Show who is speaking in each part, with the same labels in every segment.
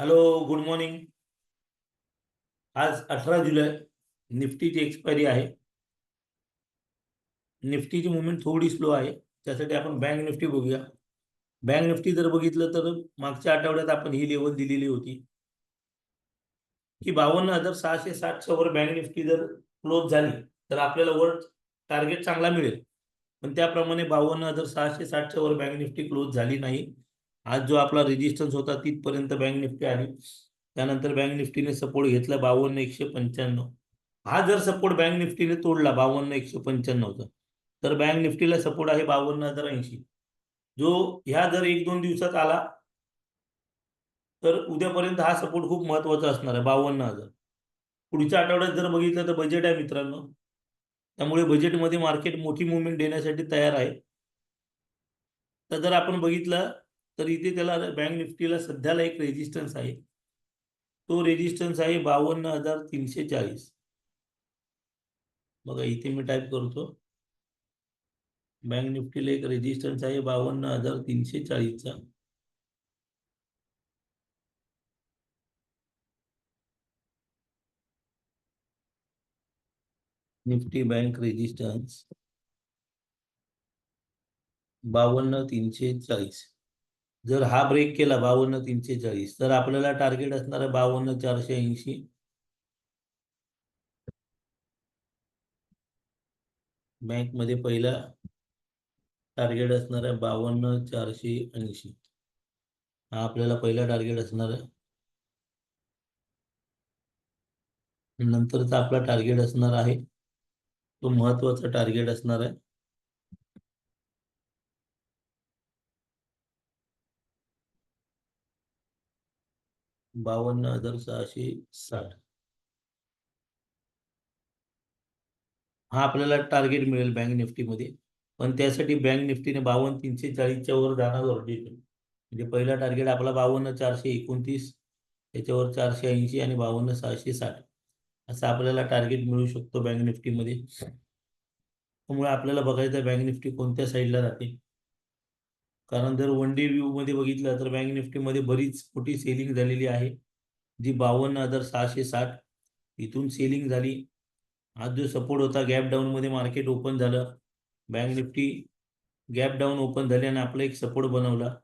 Speaker 1: Hello good morning आज अठरा जुलै निफ्टीची expiry आहे. निफ्टीची मुवमेंट थोडी स्लो आहे. त्यासाठी आपण बँक निफ्टी बघूया. बँक निफ्टी जर बघितलं तर मागच्या आठवड्यात आपण ही लेवल दिलेली होती. की बावन्न हजार सहाशे साठच्या वर बँक निफ्टी जर क्लोज झाली तर आपल्याला वर टार्गेट चांगला मिळेल. पण त्याप्रमाणे बावन्न हजार सहाशे साठच्या वर बँक निफ्टी क्लोज झाली नाही. आज जो आपला रेजिस्टन्स होता तिथपर्यंत बँक निफ्टी आली त्यानंतर बँक निफ्टीने सपोर्ट घेतला बावन्न एकशे पंच्याण्णव. हा जर सपोर्ट बँक निफ्टीने तोडला बावन्न एकशे पंच्याण्णवचा तर बँक निफ्टीला सपोर्ट आहे बावन्न हजार ऐंशी. जो ह्या जर एक दोन दिवसात आला तर उद्यापर्यंत हा सपोर्ट खूप महत्त्वाचा असणार आहे बावन्न हजार. पुढच्या आठवड्यात जर बघितलं तर बजेट आहे मित्रांनो. त्यामुळे बजेटमध्ये मार्केट मोठी मुवमेंट देण्यासाठी तयार आहे. तर जर आपण बघितलं तर इथे त्याला बँक निफ्टीला सध्याला एक रेजिस्टन्स आहे. तो रेजिस्टन्स आहे बावन्न हजार तीनशे चाळीस. बघा इथे मी टाईप करतो. बँक निफ्टीला एक रेजिस्टन्स आहे बावन्न हजार तीनशे चाळीसचा. निफ्टी बँक रेजिस्टन्स बावन्न तीनशे चाळीस. जर हा ब्रेक केला बावन्न तीनशे चाळीस तर आपल्याला टार्गेट असणार आहे बावन्न चारशे ऐंशी. बँकमध्ये पहिला टार्गेट असणार आहे बावन्न चारशे ऐंशी. हा आपल्याला पहिला टार्गेट असणार. आहे नंतरचा आपला टार्गेट असणार आहे तो महत्त्वाचा टार्गेट असणार आहे. बावन्न हजार सहाशे साठ. हा आपल्याला टार्गेट मिळेल बँक निफ्टीमध्ये. पण त्यासाठी बँक निफ्टीने बावन्न तीनशे चाळीसच्या वर जाणं गरजेचं म्हणजे पहिला टार्गेट आपला बावन्न चारशे एकोणतीस त्याच्यावर चारशे ऐंशी आणि बावन्न सहाशे साठ. असं आपल्याला टार्गेट मिळू शकतो बँक निफ्टीमध्ये. त्यामुळे आपल्याला बघायचं बँक निफ्टी कोणत्या साईडला जाते. कारण जर वन डे व्ह्यू मध्ये बघितलं तर बँक निफ्टीमध्ये बरीच मोठी सेलिंग झालेली आहे. जी बावन्न हजार सहाशे साठ इथून सेलिंग झाली. आज जो सपोर्ट होता गॅप डाऊन मध्ये मार्केट ओपन झालं. Bank Nifty gap down open झाले आणि आपला एक सपोर्ट बनवला.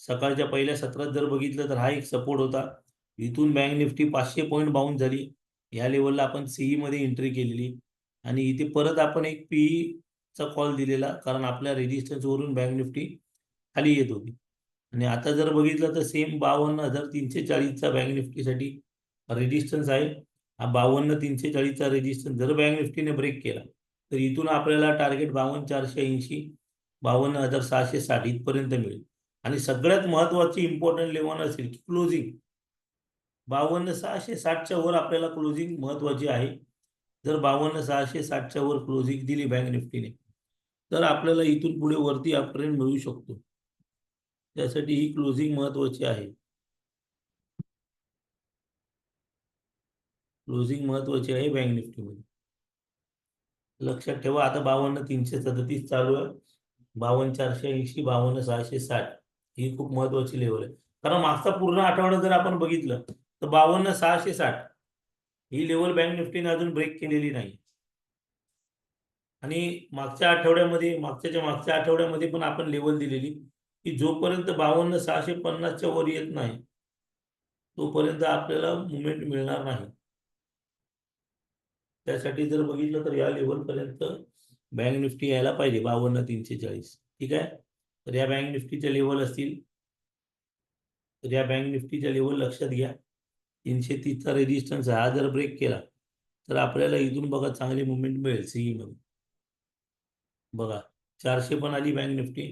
Speaker 1: सकाळच्या पहिल्या सत्रात जर बघितलं तर हा एक सपोर्ट होता. इथून बँक निफ्टी पाचशे पॉईंट बाउन्स झाली. या लेवलला आपण सीई मध्ये एंट्री केलेली. आणि इथे परत आपण एक पीईचा कॉल दिलेला कारण आपल्या रेजिस्टन्स वरून बँक निफ्टी खाली येत होती. आणि आता जर बघितलं तर सेम बावन्न हजार तीनशे चाळीसचा बँक निफ्टीसाठी रेजिस्टन्स आहे. हा बावन्न तीनशे चाळीसचा रेजिस्टन्स जर बँक निफ्टीने ब्रेक केला तर इथून आपल्याला टार्गेट बावन्न चारशे ऐंशी बावन्न हजार सहाशे साठ इथपर्यंत मिळेल. आणि सगळ्यात महत्वाची इम्पॉर्टंट लेवल असेल की क्लोजिंग बावन्न सहाशे साठच्या वर आपल्याला क्लोजिंग महत्वाची आहे. जर बावन्न सहाशे साठच्या वर क्लोजिंग दिली बँक निफ्टीने तर आपल्याला इथून पुढे वरती अपट्रेंड मिळू शकतो. त्यासाठी ही क्लोजिंग महत्वाची आहे. क्लोजिंग महत्वाची आहे बँक निफ्टीमध्ये लक्षात ठेवा आता बावन्न तीनशे सदतीस चालू आहे. बावन्न चारशे ऐंशी बावन्न सहाशे साठ. ही खूप महत्वाची लेवल आहे. कारण मागचा पूर्ण आठवडा जर आपण बघितलं तर बावन्न सहाशे साठ ही लेवल बँक निफ्टीने अजून ब्रेक केलेली नाही आणि मागच्या आठवड्यामध्ये मागच्याच्या मागच्या आठवड्यामध्ये पण आपण लेवल दिलेली. की जोपर्यंत बावन्न सहाशे पन्नासच्या वर येत नाही तोपर्यंत आपल्याला मुवमेंट मिळणार नाही. त्यासाठी जर बघितलं तर या लेवल पर्यंत बँक निफ्टी यायला पाहिजे बावन्न तीनशे चाळीस. ठीक आहे? तर या बँक निफ्टीच्या लेवल असतील. तर या बँक निफ्टीच्या लेवल लक्षात घ्या. तीनशे तीसचा रेजिस्टन्स हा जर ब्रेक केला तर आपल्याला इथून बघा चांगली मुवमेंट मिळेल सीईमध्ये बघा चारशे पण आली बँक निफ्टी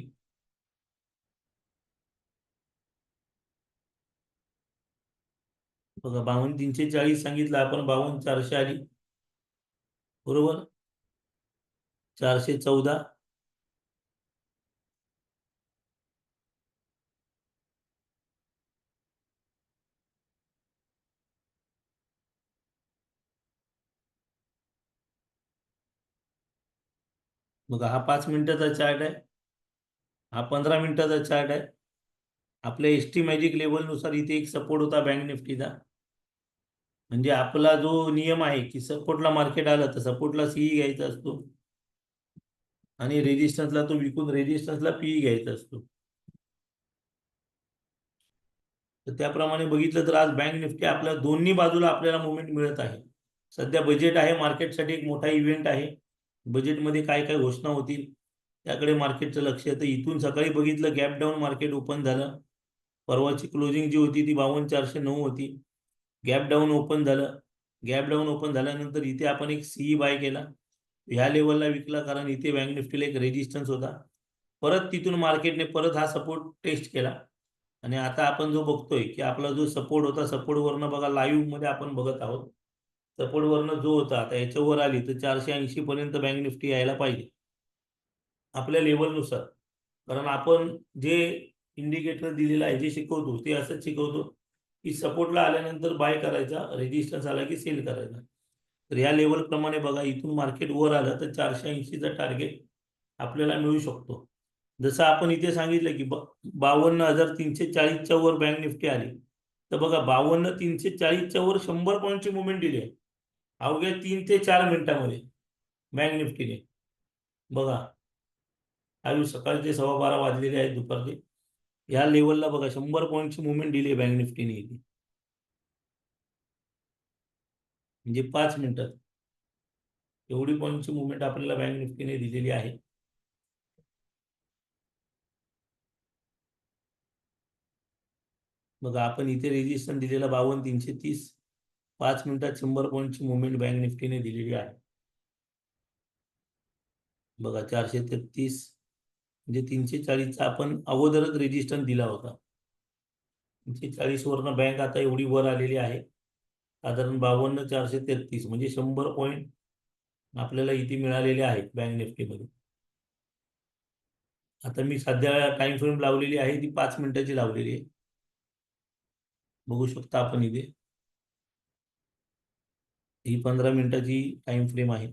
Speaker 1: बघा बावन्न तीनशे चाळीस सांगितलं आपण बावन्न चारशे आली. बरोबर? चारशे चौदा. बघा हा पाच मिनिटाचा चार्ट आहे. हा पंधरा मिनिटाचा चार्ट आहे. आपल्या एस टी मॅजिक लेवलनुसार इथे एक सपोर्ट होता बँक निफ्टीचा. म्हणजे आपला जो नियम आहे की सपोर्टला मार्केट आला तर सपोर्टला सीई घ्यायचा असतो. आणि रेजिस्टन्सला तो विकून रेजिस्टन्सला पीई घ्यायचा असतो. तर त्याप्रमाणे बघितलं तर आज बँक निफ्टी आपल्या दोन्ही बाजूला आपल्याला मुवमेंट मिळत आहे. सध्या बजेट आहे मार्केटसाठी एक मोठा इव्हेंट आहे. बजेटमध्ये काय काय घोषणा होतील त्याकडे मार्केटचं लक्ष येतं तर इथून सकाळी बघितलं गॅप डाऊन मार्केट ओपन झालं. परवाची क्लोजिंग जी होती ती बावन्न चारशे नऊ होती. गॅप डाऊन ओपन झालं. गॅप डाऊन ओपन झाल्यानंतर इथे आपण एक सीई बाय केला. ह्या लेवलला विकला कारण इथे बँक निफ्टीला एक रेजिस्टन्स होता. परत तिथून मार्केटने परत हा सपोर्ट टेस्ट केला. आणि आता आपण जो बघतोय की आपला जो सपोर्ट होता सपोर्ट वरनं बघा लाईव्हमध्ये आपण बघत आहोत. सपोर्टवरनं जो होता आता याच्यावर आली तर चारशे ऐंशी पर्यंत बँक निफ्टी यायला पाहिजे. आपल्या लेवलनुसार कारण आपण जे इंडिकेटर दिलेलं आहे जे शिकवतो ते असंच शिकवतो. की सपोर्टला आल्यानंतर बाय करायचा रेजिस्टन्स आला की सेल करायचा. तर या लेवल प्रमाणे बघा इथून मार्केट वर आलं तर चारशे ऐंशीचा टार्गेट आपल्याला मिळू शकतो. जसं आपण इथे सांगितलं की बावन्न हजार तीनशे चाळीसच्या वर बँक निफ्टी आली. तर बघा बावन्न तीनशे चाळीसच्या वर शंभर पॉईंटची मुवमेंट दिली आहे. अवघ्या तीन ते चार मिनिटामध्ये बँक निफ्टीने बघा. आयु सकाळचे सव्वा बारा वाजलेले आहेत दुपारचे. या लेवलला बघा शंभर पॉईंटची मुवमेंट दिली बँक निफ्टीने इथे म्हणजे पाच मिनिटात एवढी पॉईंटची मुवमेंट आपल्याला बँक निफ्टीने दिलेली आहे. बघा आपण इथे रेजिस्टन दिलेला बावन्न तीनशे तीस. पाच मिनिटात शंभर पॉईंटची मुवमेंट बँक निफ्टीने दिलेली आहे. बघा चारशे तेहतीस. म्हणजे तीनशे चाळीसचा आपण अगोदरच रेजिस्टन्स दिला होता. तीनशे चाळीसवरनं बँक आता एवढी वर आलेली आहे. साधारण बावन्न चारशे तेहतीस म्हणजे शंभर पॉईंट आपल्याला इथे मिळालेले आहेत बँक निफ्टीमध्ये आता मी सध्या टाइम फ्रेम लावलेली आहे ती पाच मिनिटाची लावलेली आहे. बघू शकता आपण इथे. ही पंधरा मिनिटाची टाइम फ्रेम आहे.